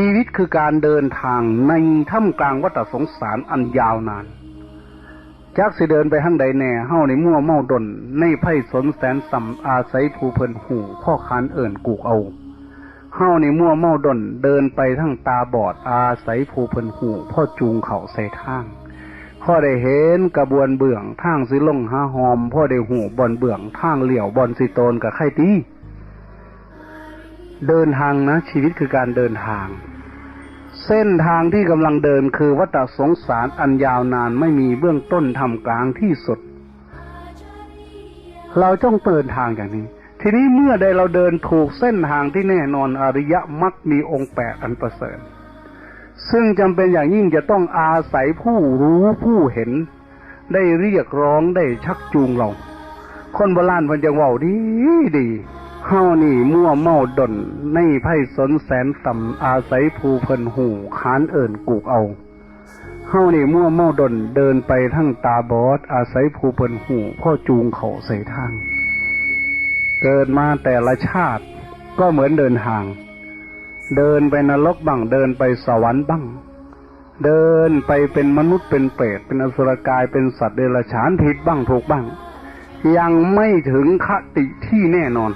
ชีวิตคือการเดินทางในท่ามกลางวัฏสงสารอันยาวนานจักสิเดินไปทางใดแน่เฮ้าในมั่วเมาดนในไพ่สนแสนสัมอาศัยผู้เพิ่นหูพ่อคานเอิ่นกูกเอาเฮ้าในมั่วเมาดนเดินไปทั้งตาบอดอาศัยผู้เพิ่นหูพ่อจูงเข่าใส่ทางพ่อได้เห็นกระบวนเบื้องทางสิลงหาหอมพ่อได้หูบอนเบื้องทางเหลี่ยวบอนสิโตนกับไข่ตี เดินทางนะ ชีวิตคือการเดินทาง เส้นทางที่กำลังเดินคือวัฏสงสารอันยาวนานไม่มีเบื้องต้นทำกลางที่สุด เราต้องเดินทางอย่างนี้ ทีนี้เมื่อใดเราเดินถูกเส้นทางที่แน่นอนอริยมักมีองค์แปดอันประเสริฐซึ่งจำเป็นอย่างยิ่งจะต้องอาศัยผู้รู้ผู้เห็น ได้เรียกร้องได้ชักจูงเรา คนโบราณพิ่นจะว่าดีดี เฮานี่มั่วเมาดนในไพ่สนแสนต่ำอาศัยผู้เพิ่นหูขานเอิ่นกูกเอาเฮานี่มั่วเมาดนเดินไปทั้งตาบอด อาศัยผู้เพิ่นหูพ่อจูงเขาใส่ทาง เกิดมาแต่ละชาติก็เหมือนเดินทาง เดินไปนรกบ้างเดินไปสวรรค์บ้าง เดินไปเป็นมนุษย์เป็นเปรตเป็นอสุรกายเป็นสัตว์เดรัจฉานผิดบ้างถูกบ้าง ยังไม่ถึงคติที่แน่นอน